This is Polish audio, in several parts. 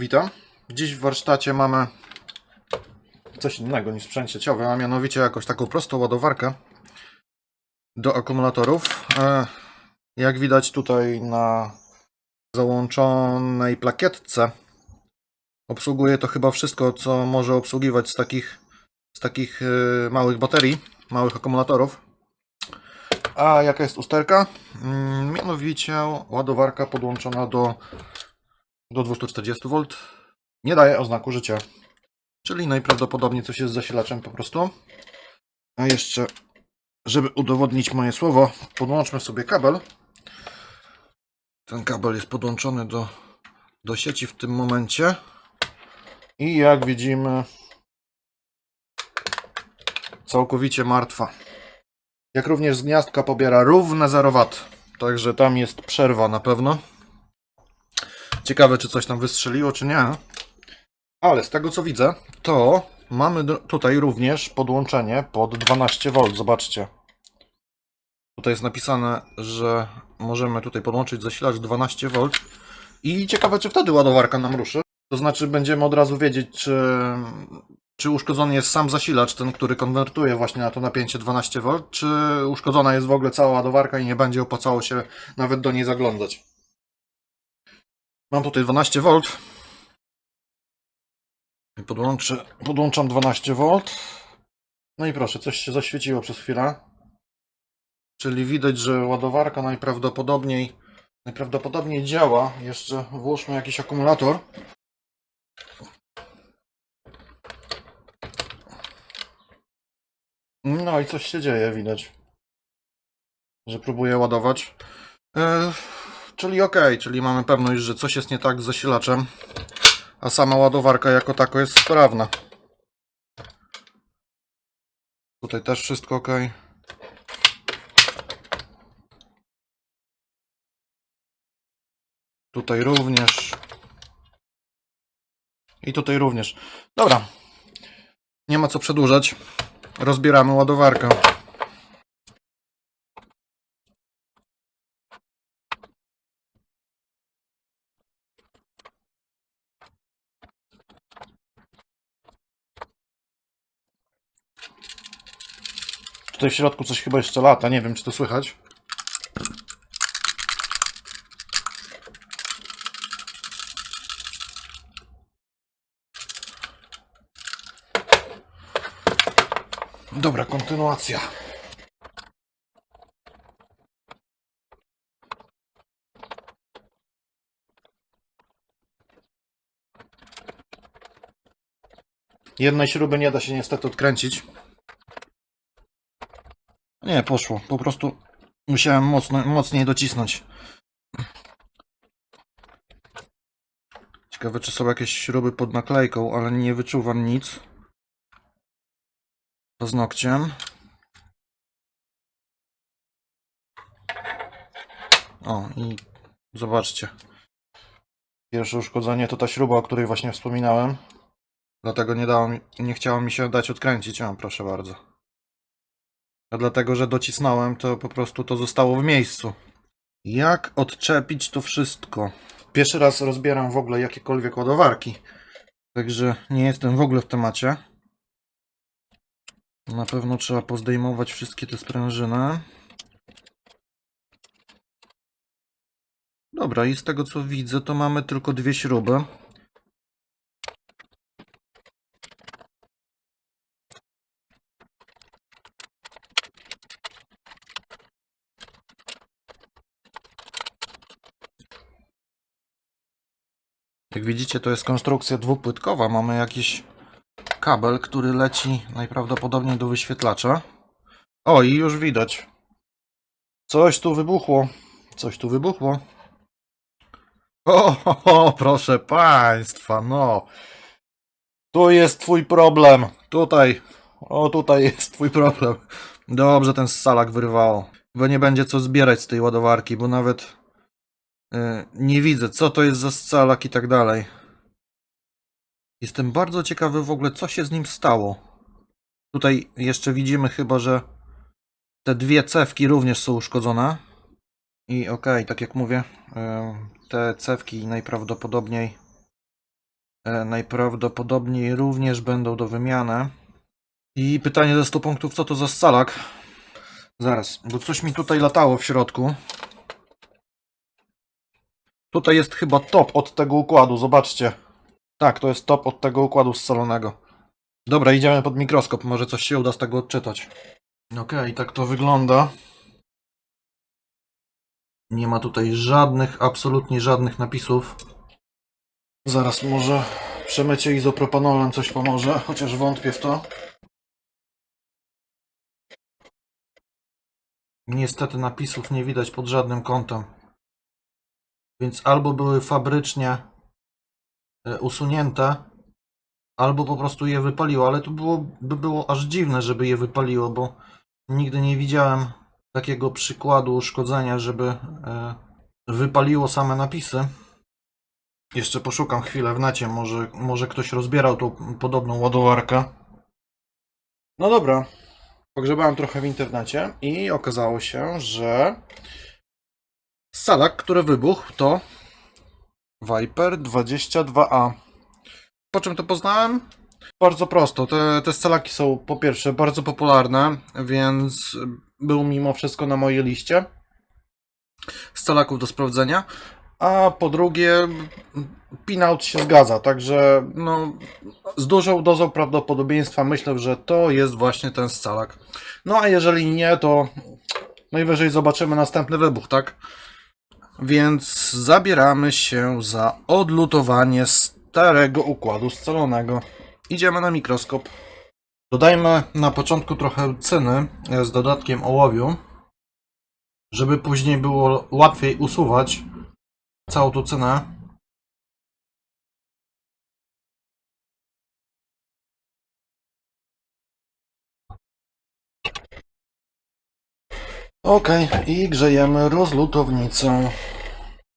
Witam. Dziś w warsztacie mamy coś innego niż sprzęt sieciowy, a mianowicie jakąś taką prostą ładowarkę do akumulatorów. E, Jak widać tutaj na załączonej plakietce obsługuje to chyba wszystko, co może obsługiwać z takich, z takich e, małych baterii, małych akumulatorów. A jaka jest usterka? Mm, Mianowicie ładowarka podłączona do do 240 V nie daje oznaku życia. Czyli najprawdopodobniej coś jest z zasilaczem po prostu. A jeszcze, żeby udowodnić moje słowo, podłączmy sobie kabel. Ten kabel jest podłączony do, do sieci w tym momencie. I jak widzimy, całkowicie martwa. Jak również z gniazdka pobiera równe 0 W. Także tam jest przerwa na pewno. Ciekawe, czy coś tam wystrzeliło, czy nie. Ale z tego co widzę, to mamy tutaj również podłączenie pod 12V. Zobaczcie. Tutaj jest napisane, że możemy tutaj podłączyć zasilacz 12V. I ciekawe, czy wtedy ładowarka nam ruszy. To znaczy, będziemy od razu wiedzieć, czy, czy uszkodzony jest sam zasilacz, ten, który konwertuje właśnie na to napięcie 12V, czy uszkodzona jest w ogóle cała ładowarka i nie będzie opłacało się nawet do niej zaglądać. Mam tutaj 12V. I Podłączę, podłączam 12V. No i proszę, coś się zaświeciło przez chwilę. Czyli widać, że ładowarka najprawdopodobniej, najprawdopodobniej działa. Jeszcze włóżmy jakiś akumulator. No i coś się dzieje, widać. Że próbuję ładować. E, czyli ok, czyli mamy pewność, że coś jest nie tak z zasilaczem, a sama ładowarka jako tako jest sprawna. Tutaj też wszystko ok. Tutaj również. I tutaj również. Dobra. Nie ma co przedłużać. Rozbieramy ładowarkę. Tutaj w środku coś chyba jeszcze lata. Nie wiem, czy to słychać. Dobra, kontynuacja. Jednej śruby nie da się niestety odkręcić. Nie, poszło. Po prostu musiałem mocno, mocniej docisnąć. Ciekawe, czy są jakieś śruby pod naklejką, ale nie wyczuwam nic. Paznokciem. O, i zobaczcie. Pierwsze uszkodzenie to ta śruba, o której właśnie wspominałem. Dlatego nie, dało mi, nie chciało mi się dać odkręcić. O, proszę bardzo. A dlatego, że docisnąłem, to po prostu to zostało w miejscu. Jak odczepić to wszystko? Pierwszy raz rozbieram w ogóle jakiekolwiek ładowarki. Także nie jestem w ogóle w temacie. Na pewno trzeba pozdejmować wszystkie te sprężyny. Dobra, i z tego co widzę, to mamy tylko dwie śruby. Jak widzicie, to jest konstrukcja dwupłytkowa. Mamy jakiś kabel, który leci najprawdopodobniej do wyświetlacza. O, i już widać. Coś tu wybuchło. Coś tu wybuchło. O, ho, ho, proszę państwa, no. Tu jest twój problem. Tutaj. O, tutaj jest twój problem. Dobrze ten salak wyrwało. Bo nie będzie co zbierać z tej ładowarki, bo nawet nie widzę, co to jest za scalak i tak dalej. Jestem bardzo ciekawy w ogóle, co się z nim stało. Tutaj jeszcze widzimy chyba, że te dwie cewki również są uszkodzone. I okej, tak jak mówię, em, te cewki najprawdopodobniej e, najprawdopodobniej również będą do wymiany. I pytanie ze 100 punktów, co to za scalak? Zaraz, bo coś mi tutaj latało w środku. Tutaj jest chyba top od tego układu, zobaczcie. Tak, to jest top od tego układu scalonego. Dobra, idziemy pod mikroskop, może coś się uda z tego odczytać. Okej, tak to wygląda. Nie ma tutaj żadnych, absolutnie żadnych napisów. Zaraz może przemycie izopropanolem coś pomoże, chociaż wątpię w to. Niestety napisów nie widać pod żadnym kątem. Więc albo były fabrycznie e, usunięte, albo po prostu je wypaliło, ale to było, by było aż dziwne, żeby je wypaliło, bo nigdy nie widziałem takiego przykładu uszkodzenia, żeby e, wypaliło same napisy. Jeszcze poszukam chwilę w necie, może, może ktoś rozbierał tą podobną ładowarkę. No dobra, pogrzebałem trochę w internecie i okazało się, że salak, który wybuchł, to Viper 22A. Po czym to poznałem? Bardzo prosto. Te, te scalaki są po pierwsze bardzo popularne, więc był mimo wszystko na mojej liście scalaków do sprawdzenia. A po drugie, pinout się zgadza, także no, z dużą dozą prawdopodobieństwa myślę, że to jest właśnie ten scalak. No a jeżeli nie, to najwyżej zobaczymy następny wybuch, tak? Więc zabieramy się za odlutowanie starego układu scalonego. Idziemy na mikroskop. Dodajmy na początku trochę cyny e, z dodatkiem ołowiu, żeby później było łatwiej usuwać całą tą cynę. Ok, i grzejemy rozlutownicę.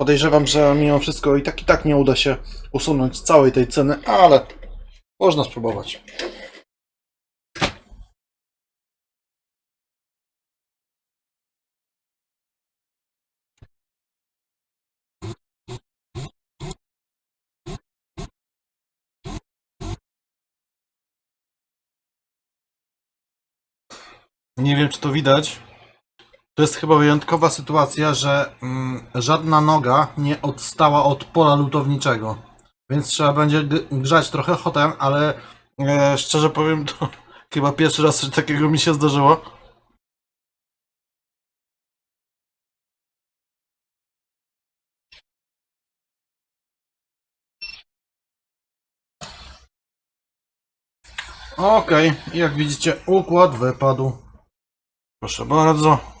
Podejrzewam, że mimo wszystko i tak i tak nie uda się usunąć całej tej ceny, ale można spróbować. Nie wiem, czy to widać. To jest chyba wyjątkowa sytuacja, że mm, żadna noga nie odstała od pola lutowniczego. Więc trzeba będzie grzać trochę hotem, ale e, szczerze powiem, to chyba pierwszy raz coś takiego mi się zdarzyło. Okej, jak widzicie, układ wypadł. Proszę bardzo.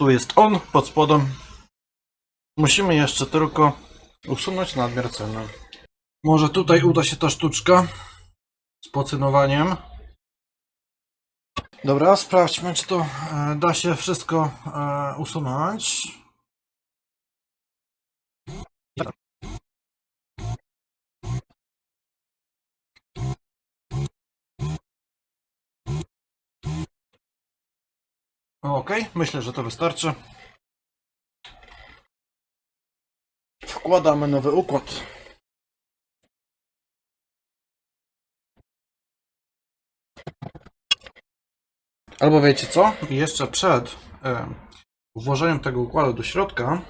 Tu jest on pod spodem. Musimy jeszcze tylko usunąć nadmiar ceny. Może tutaj uda się ta sztuczka z pocynowaniem. Dobra, sprawdźmy, czy to e, da się wszystko e, usunąć. Ok, myślę, że to wystarczy. Wkładamy nowy układ. Albo wiecie co? Jeszcze przed e, włożeniem tego układu do środka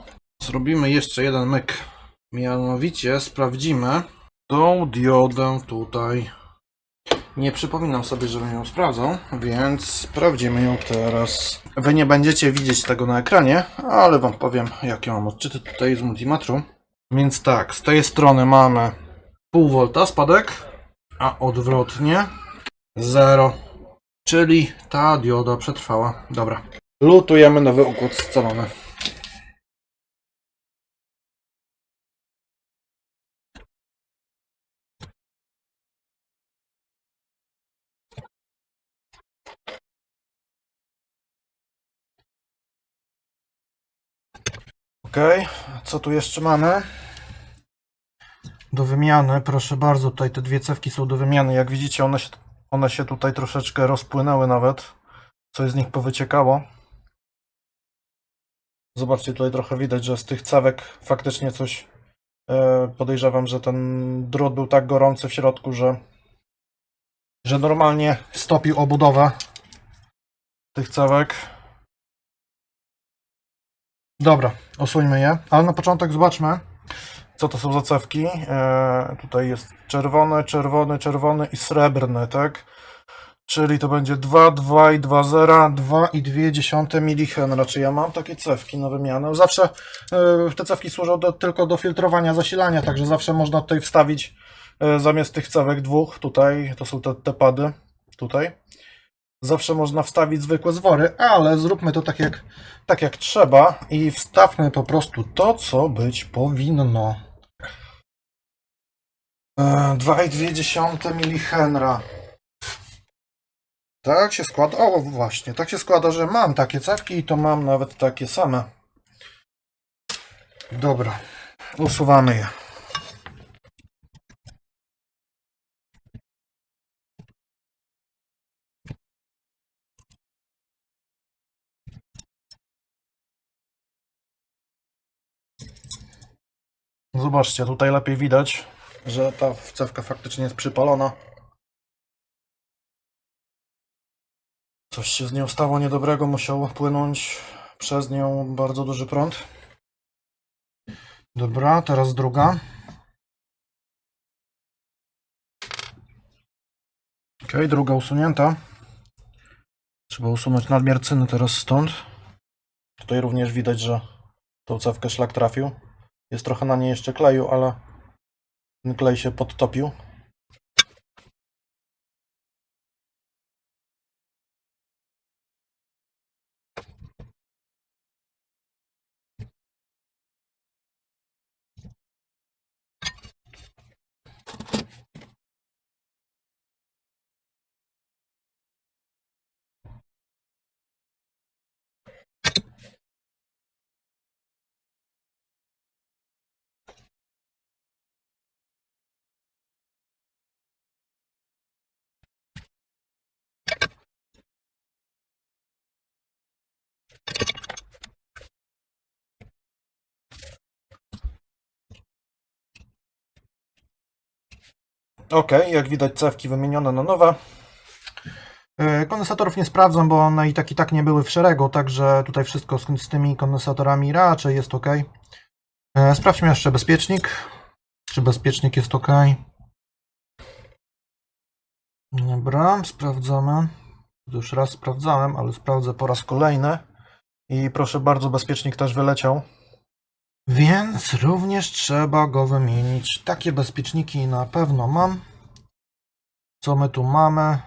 zrobimy jeszcze jeden myk. Mianowicie sprawdzimy tą diodę tutaj. Nie przypominam sobie, żebym ją sprawdzał, więc sprawdzimy ją teraz. Wy nie będziecie widzieć tego na ekranie, ale wam powiem, jakie mam odczyty tutaj z multimetru. Więc tak, z tej strony mamy pół volta spadek, a odwrotnie 0, czyli ta dioda przetrwała. Dobra. Lutujemy nowy układ scalony. Ok, co tu jeszcze mamy? Do wymiany, proszę bardzo, tutaj te dwie cewki są do wymiany. Jak widzicie, one się, one się tutaj troszeczkę rozpłynęły nawet. Coś z nich powyciekało. Zobaczcie, tutaj trochę widać, że z tych cewek faktycznie coś E, Podejrzewam, że ten drut był tak gorący w środku, że, że normalnie stopił obudowę tych cewek. Dobra, usuńmy je, ale na początek zobaczmy, co to są za cewki. E, tutaj jest czerwony, czerwony, czerwony i srebrny, tak? Czyli to będzie 2, 2 i 2, 0, 2 i 2 dziesiąte milihenra. Czy ja mam takie cewki na wymianę? Zawsze e, te cewki służą do, tylko do filtrowania zasilania, także zawsze można tutaj wstawić e, zamiast tych cewek dwóch, tutaj, to są te, te pady, tutaj. Zawsze można wstawić zwykłe zwory, ale zróbmy to tak jak, tak jak trzeba i wstawmy po prostu to, co być powinno. E, 2,2 milihenra. Tak się składa, o właśnie, tak się składa, że mam takie cewki i to mam nawet takie same. Dobra, usuwamy je. Zobaczcie, tutaj lepiej widać, że ta cewka faktycznie jest przypalona. Coś się z nią stało niedobrego, musiał płynąć przez nią bardzo duży prąd. Dobra, teraz druga. Ok, druga usunięta. Trzeba usunąć nadmiar cyny teraz stąd. Tutaj również widać, że tą cewkę szlak trafił. Jest trochę na niej jeszcze kleju, ale ten klej się podtopił. Ok, jak widać cewki wymienione na nowe. E, Kondensatorów nie sprawdzam, bo one i tak i tak nie były w szeregu, także tutaj wszystko z, z tymi kondensatorami raczej jest ok. E, Sprawdźmy jeszcze bezpiecznik. Czy bezpiecznik jest ok? Dobra, sprawdzamy. Już raz sprawdzałem, ale sprawdzę po raz kolejny. I proszę bardzo, bezpiecznik też wyleciał. Więc również trzeba go wymienić. Takie bezpieczniki na pewno mam. Co my tu mamy?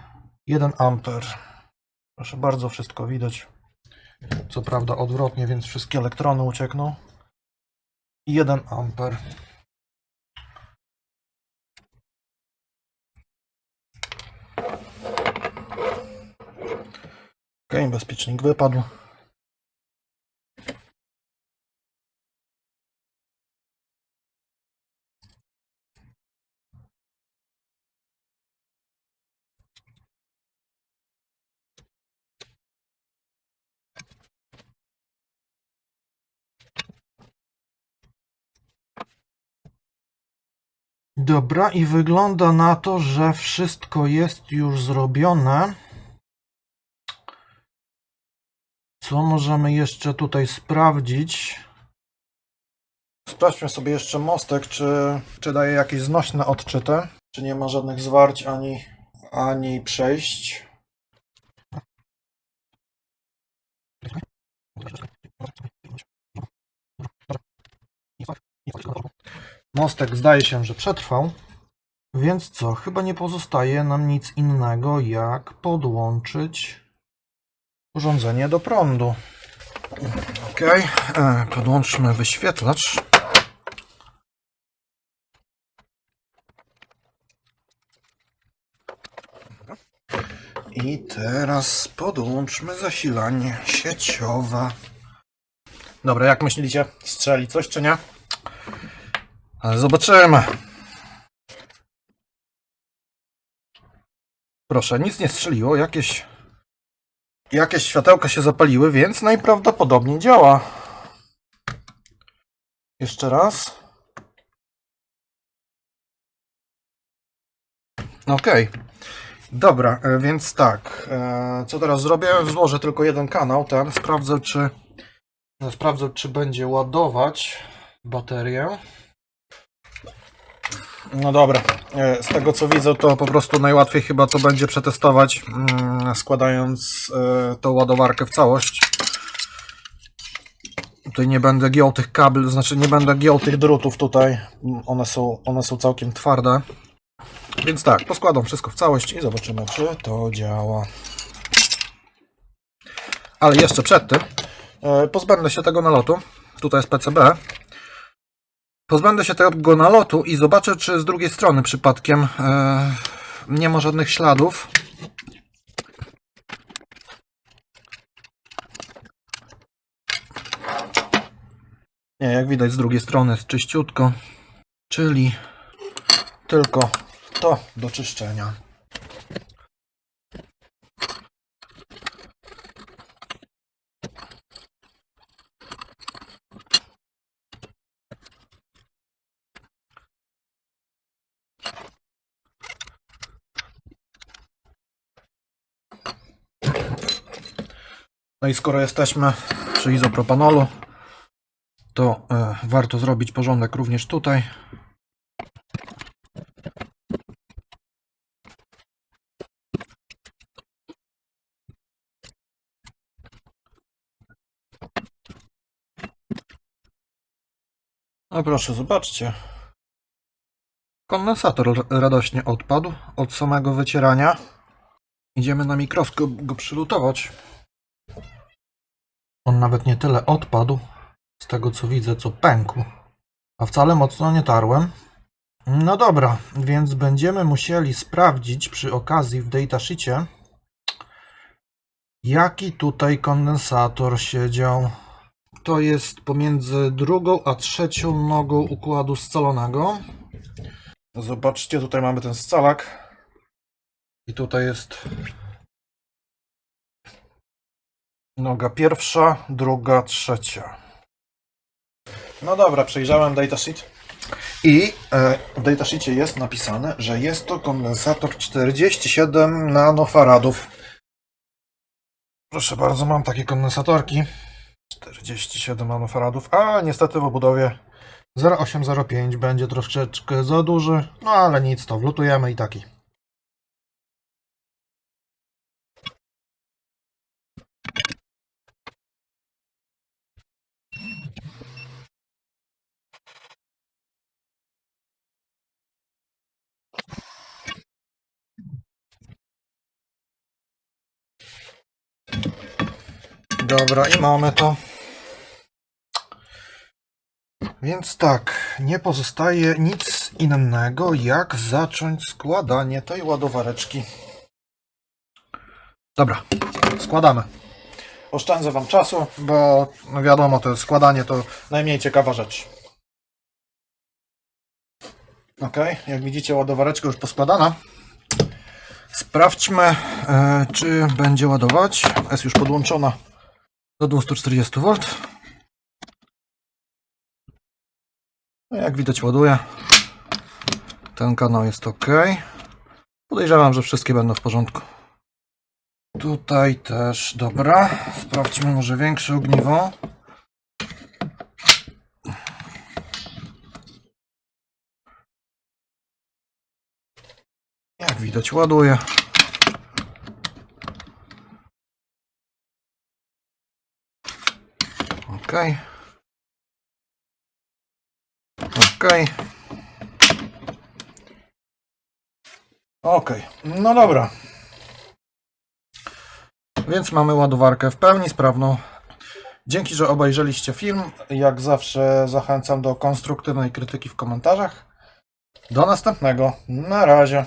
1 amper. Proszę bardzo, wszystko widać. Co prawda odwrotnie, więc wszystkie elektrony uciekną. I 1 amper. Ok, bezpiecznik wypadł. Dobra, i wygląda na to, że wszystko jest już zrobione. Co możemy jeszcze tutaj sprawdzić? Sprawdźmy sobie jeszcze mostek, czy, czy daje jakieś znośne odczyty. Czy nie ma żadnych zwarć ani, ani przejść. Mostek zdaje się, że przetrwał. Więc co? Chyba nie pozostaje nam nic innego, jak podłączyć urządzenie do prądu. Ok, e, podłączmy wyświetlacz. I teraz podłączmy zasilanie sieciowe. Dobra, jak myślicie? Strzeli coś czy nie? Ale zobaczymy. Proszę, nic nie strzeliło, jakieś, jakieś światełka się zapaliły, więc najprawdopodobniej działa. Jeszcze raz. Okej. Okay. Dobra, e, więc tak. E, co teraz zrobię? Złożę tylko jeden kanał, ten. Sprawdzę, czy, sprawdzę, czy będzie ładować baterię. No dobra. E, Z tego co widzę, to po prostu najłatwiej chyba to będzie przetestować, mm, składając e, tą ładowarkę w całość. Tutaj nie będę giął tych kabel, znaczy nie będę giął tych drutów tutaj. One są, one są całkiem twarde. Więc tak, poskładam wszystko w całość i zobaczymy, czy to działa. Ale jeszcze przed tym e, pozbędę się tego nalotu. Tutaj jest PCB. Pozbędę się tego nalotu i zobaczę, czy z drugiej strony przypadkiem e, nie ma żadnych śladów. Nie, jak widać z drugiej strony jest czyściutko. Czyli tylko to do czyszczenia. No i skoro jesteśmy przy izopropanolu, to e, warto zrobić porządek również tutaj. No proszę, zobaczcie. Kondensator radośnie odpadł od samego wycierania. Idziemy na mikroskop go przylutować. On nawet nie tyle odpadł, z tego co widzę, co pękł. A wcale mocno nie tarłem. No dobra, więc będziemy musieli sprawdzić przy okazji w datasheetie, jaki tutaj kondensator siedział. To jest pomiędzy drugą a trzecią nogą układu scalonego. Zobaczcie, tutaj mamy ten scalak. I tutaj jest noga pierwsza, druga, trzecia. No dobra, przejrzałem datasheet. I e, w datasheetie jest napisane, że jest to kondensator 47 nanofaradów. Proszę bardzo, mam takie kondensatorki. 47 nanofaradów, a niestety w obudowie 0805 będzie troszeczkę za duży, no ale nic, to wlutujemy i taki. Dobra, i mamy to. Więc tak, nie pozostaje nic innego, jak zacząć składanie tej ładowareczki. Dobra, składamy. Oszczędzę Wam czasu, bo wiadomo, to składanie to najmniej ciekawa rzecz. Ok, jak widzicie, ładowareczka już poskładana. Sprawdźmy, e, czy będzie ładować. Jest już podłączona do 240 V. No jak widać ładuje. Ten kanał jest ok. Podejrzewam, że wszystkie będą w porządku. Tutaj też, dobra. Sprawdźmy może większe ogniwo. Jak widać ładuje. Ok. Ok. No dobra. Więc mamy ładowarkę w pełni sprawną. Dzięki, że obejrzeliście film. Jak zawsze zachęcam do konstruktywnej krytyki w komentarzach. Do następnego. Na razie.